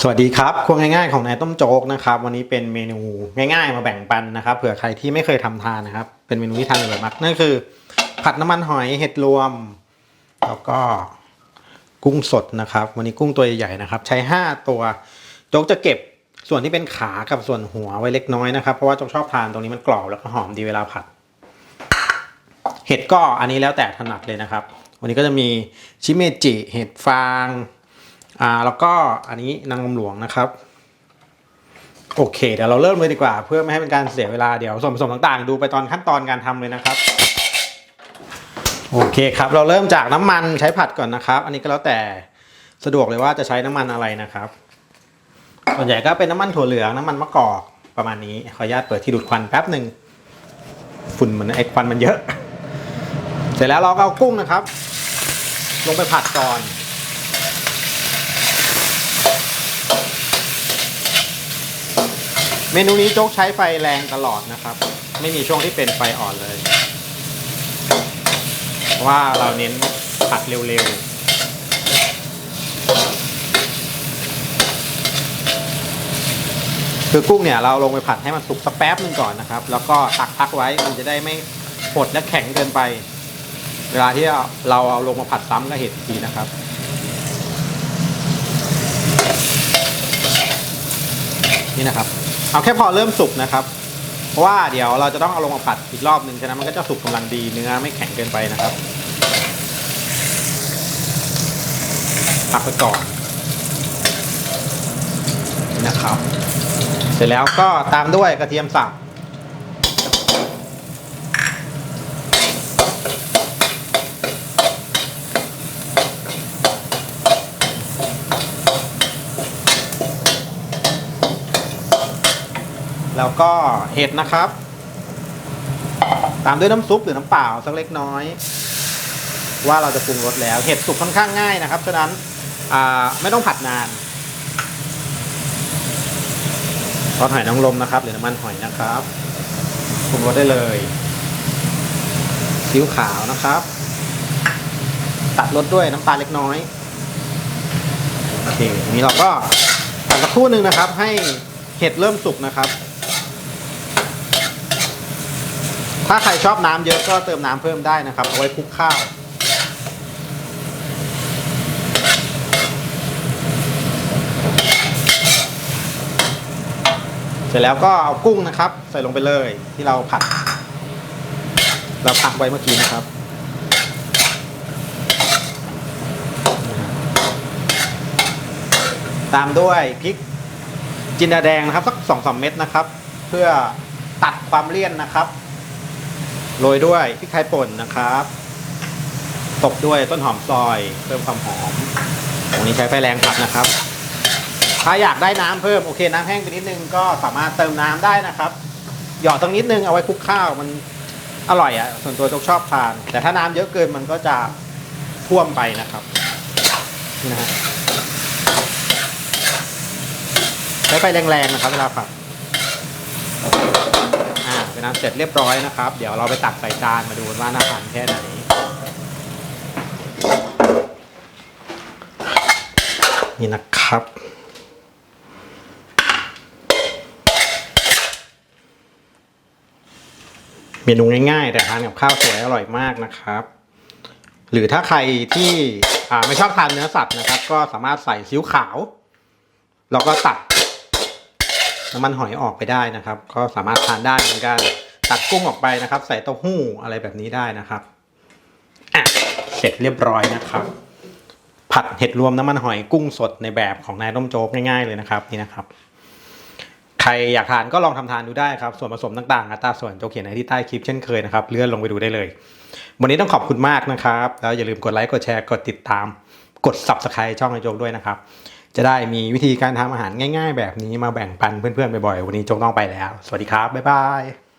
สวัสดีครับครัวง่ายๆของนายต้มโจ๊กนะครับ วันนี้เป็นเมนูง่ายๆ มาแบ่งปันนะครับเผื่อใครที่ไม่เคยทำทานนะครับ เป็นเมนูที่ทานบ่อยมากนั่นคือ ผัดน้ำมันหอยเห็ดรวม แล้วก็กุ้งสดนะครับ วันนี้กุ้งตัวใหญ่ๆนะครับ ใช้ 5 ตัวโจ๊กจะเก็บส่วนที่เป็นขากับส่วนหัวไว้เล็กน้อยนะครับ เพราะว่าโจ๊กชอบทานตรงนี้มันกรอบแล้วก็หอมดีเวลาผัด เห็ดก็อันนี้แล้วแต่ถนัดเลยนะครับ วันนี้ก็จะมีชิเมจิเห็ดฟาง อ่าแล้วก็อันนี้นางลมหลวงนะครับ โอเค เดี๋ยวเราเริ่มเลยดีกว่า เพื่อไม่ให้เป็นการเสียเวลาเดี๋ยวส่วนผสมต่างๆ ดูไปตอนขั้นตอนการทำเลยนะครับ โอเคครับ เราเริ่มจากน้ำมันใช้ผัดก่อนนะครับ อันนี้ก็แล้วแต่สะดวกเลยว่าจะใช้น้ำมันอะไรนะครับ ส่วนใหญ่ก็เป็นน้ำมันถั่วเหลืองน้ำมันมะกอกประมาณนี้ขออนุญาตเปิดที่ดูดควันแป๊บหนึ่งฝุ่นมันไอควันมันเยอะ เสร็จแล้วเราก็เอากุ้งนะครับ ลงไปผัดก่อน เมนูนี้โจ๊กใช้ไฟแรงตลอดนะครับ ไม่มีช่วงที่เป็นไฟอ่อนเลย เพราะว่าเราเน้นผัดเร็วๆคือกุ้งเนี่ยเราลงไปผัดให้มันสุกสักแป๊บหนึ่งก่อนนะครับ แล้วก็ตักพักไว้มันจะได้ไม่หดและแข็งเกินไป เวลาที่เราเอาลงมาผัดซ้ำก็เห็นทีนะครับ นี่นะครับ เอาแค่พอเริ่มสุกนะครับ เพราะว่าเดี๋ยวเราจะต้องเอาลงมาผัดอีกรอบหนึ่งฉะนั้นมันก็จะสุกกำลังดีเนื้อไม่แข็งเกินไปนะครับพักไปก่อนนะครับ เสร็จแล้วก็ตามด้วยกระเทียมสับ แล้วก็เห็ดนะครับ ตามด้วยน้ำซุปหรือน้ำเปล่าสักเล็กน้อย ว่าเราจะปรุงรสแล้ว เห็ดสุกค่อนข้างง่ายนะครับฉะนั้นไม่ต้องผัดนานซอสหอยนางรมนะครับ หรือน้ำมันหอยนะครับปรุงรสได้เลยซีอิ๊วขาวนะครับ ตัดรสด้วยน้ำตาลเล็กน้อยโอเคนี้เราก็ผัดสักครู่หนึ่งนะครับ ให้เห็ดเริ่มสุกนะครับ ถ้าใครชอบน้ำเยอะก็เติมน้ำเพิ่มได้นะครับ เอาไว้คลุกข้าว เสร็จแล้วก็เอากุ้งนะครับ ใส่ลงไปเลยที่เราผัด เราพักไว้เมื่อกี้นะครับตามด้วยพริกจินดาแดงนะครับสักสองสามเม็ดนะครับ เพื่อตัดความเลี่ยนนะครับ โรยด้วยพริกไทยป่นนะครับตบด้วยต้นหอมซอยเพิ่มความหอมตรงนี้ใช้ไฟแรงผัดนะครับ ถ้าอยากได้น้ำเพิ่มโอเคน้ำแห้งไปนิดนึงก็สามารถเติมน้ำได้นะครับ หยอดตรงนิดนึงเอาไว้คลุกข้าวมันอร่อยอะ่ะ ส่วนตัวจกชอบทาน แต่ถ้าน้ำเยอะเกินมันก็จะท่วมไปนะครับนะฮะใช้ไฟแรงๆนะครับเวลาผัด น้ำเสร็จเรียบร้อยนะครับ เดี๋ยวเราไปตักใส่จานมาดูกันว่าน่าทานแค่ไหนนี่นะครับเมนูง่ายๆ แต่ทานกับข้าวสวยอร่อยมากนะครับ หรือถ้าใครที่ไม่ชอบทานเนื้อสัตว์นะครับ ก็สามารถใส่ซีอิ๊วขาว แล้วก็ตัด น้ำมันหอยออกไปได้นะครับ ก็สามารถทานได้เหมือนกันตัดกุ้งออกไปนะครับ ใส่เต้าหู้อะไรแบบนี้ได้นะครับอะเสร็จเรียบร้อยนะครับ ผัดเห็ดรวมน้ำมันหอยกุ้งสดในแบบของนายต้มโจ๊กง่ายๆเลยนะครับนี่นะครับ ใครอยากทานก็ลองทำทานดูได้ครับส่วนผสมต่างๆอัตราส่วนโจ๊กเขียนไว้ที่ใต้คลิปเช่นเคยนะครับเลื่อนลงไปดูได้เลย วันนี้ต้องขอบคุณมากนะครับ แล้วอย่าลืมกดไลค์กดแชร์กดติดตาม กด subscribe ช่องไอโจ๊กด้วยนะครับ จะได้มีวิธีการทำอาหารง่าย ๆ แบบนี้มาแบ่งปันเพื่อนๆบ่อยๆวันนี้โจ๊กต้องไปแล้ว สวัสดีครับบ๊ายบาย